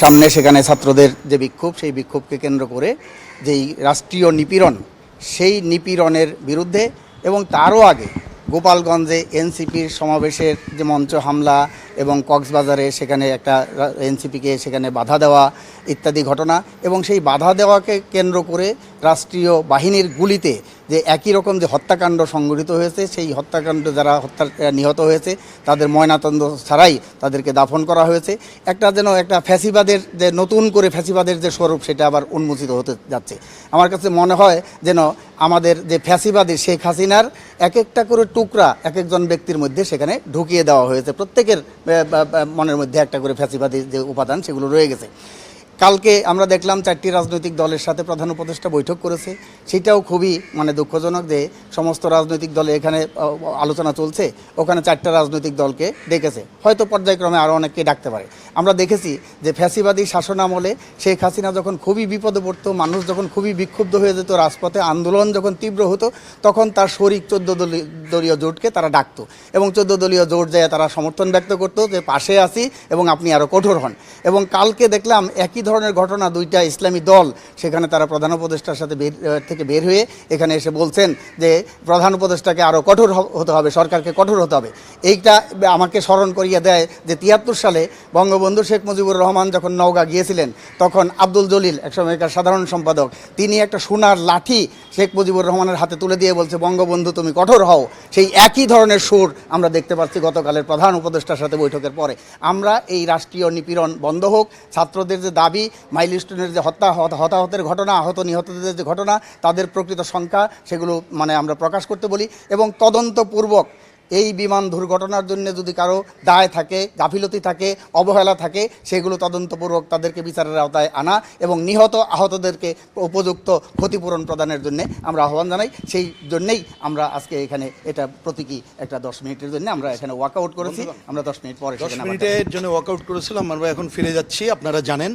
সামনে সেখানে ছাত্রদের যে বিক্ষোভ, সেই বিক্ষোভকে কেন্দ্র করে যেই রাষ্ট্রীয় নিপীড়ন, সেই নিপীড়নের বিরুদ্ধে এবং তারও আগে গোপালগঞ্জে এনসিপির সমাবেশের যে মঞ্চ হামলা এবং কক্সবাজারে সেখানে একটা এনসিপিকে সেখানে বাধা দেওয়া ইত্যাদি ঘটনা এবং সেই বাধা দেওয়াকে কেন্দ্র করে রাষ্ট্রীয় বাহিনীর গুলিতে যে একই রকম যে হত্যাকাণ্ড সংঘটিত হয়েছে, সেই হত্যাকাণ্ড যারা হত্যা, নিহত হয়েছে, তাদের ময়নাতন্দ ছাড়াই তাদেরকে দাফন করা হয়েছে। একটা যেন একটা ফ্যাসিবাদের যে নতুন করে ফ্যাসিবাদের যে স্বরূপ, সেটা আবার উন্মোচিত হতে যাচ্ছে। আমার কাছে মনে হয় যেন আমাদের যে ফ্যাসিবাদী শেখ হাসিনার এক একটা করে টুকরা এক একজন ব্যক্তির মধ্যে সেখানে ঢুকিয়ে দেওয়া হয়েছে। প্রত্যেকের মনের মধ্যে একটা করে ফ্যাসিবাদী যে উপাদান সেগুলো রয়ে গেছে। কালকে আমরা দেখলাম চারটি রাজনৈতিক দলের সাথে প্রধান উপদেষ্টা বৈঠক করেছে। সেটাও খুবই মানে দুঃখজনক যে সমস্ত রাজনৈতিক দলে এখানে আলোচনা চলছে, ওখানে চারটা রাজনৈতিক দলকে ডেকেছে। হয়তো পর্যায়ক্রমে আরও অনেককে ডাকতে পারে। আমরা দেখেছি যে ফ্যাসিবাদী শাসন আমলে শেখ হাসিনা যখন খুবই বিপদে পড়তো, মানুষ যখন খুবই বিক্ষুব্ধ হয়ে যেত রাজপথে, আন্দোলন যখন তীব্র হতো, তখন তার শরিক চোদ্দ দলীয় জোটকে তারা ডাকতো। এবং চোদ্দ দলীয় জোট যায় তারা সমর্থন ব্যক্ত করতো যে, পাশে আছি এবং আপনি আরও কঠোর হন। এবং কালকে দেখলাম একই ধরনের ঘটনা দুইটা ইসলামী দল, সেখানে তারা প্রধান উপদেষ্টার সাথে থেকে বের হয়ে এখানে এসে বলছেন যে প্রধান উপদেষ্টাকে আরও কঠোর হতে হবে, সরকারকে কঠোর হতে হবে। এইটা আমাকে স্মরণ করিয়ে দেয় যে তিয়াত্তর সালে বঙ্গবন্ধু শেখ মুজিবুর রহমান যখন নওগাঁ গিয়েছিলেন, তখন আব্দুল জলিল, একসময়কার সাধারণ সম্পাদক, তিনি একটা সোনার লাঠি শেখ মুজিবুর রহমানের হাতে তুলে দিয়ে বলছে, বঙ্গবন্ধু, তুমি কঠোর হও। সেই একই ধরনের সুর আমরা দেখতে পাচ্ছি গতকালের প্রধান উপদেষ্টার সাথে বৈঠকের পরে। আমরা এই রাষ্ট্রীয় নিপীড়ন বন্ধ হোক, ছাত্রদের যে দাবি, মাইলস্টোনের যে হত্যা, হতাহতের ঘটনা আহত নিহতদের যে ঘটনা, তাদের প্রকৃত সংখ্যা, সেগুলো মানে আমরা প্রকাশ করতে বলি এবং তদন্তপূর্বক এই বিমান দুর্ঘটনার জন্য যদি কারও দায় থাকে গাফিলতি থাকে অবহেলা থাকে সেগুলো তদন্তপূর্বক তাদেরকে বিচারের আওতায় আনা এবং নিহত আহতদেরকে উপযুক্ত ক্ষতিপূরণ প্রদানের জন্য আমরা আহ্বান জানাই। সেই জন্যেই আমরা আজকে এখানে এটা প্রতীকী একটা দশ মিনিটের জন্য আমরা এখানে ওয়াকআউট করেছি। আমরা দশ মিনিট পরে দশ মিনিটের জন্য ওয়ার্কআউট করেছিলাম আমরা এখন ফিরে যাচ্ছি আপনারা জানেন।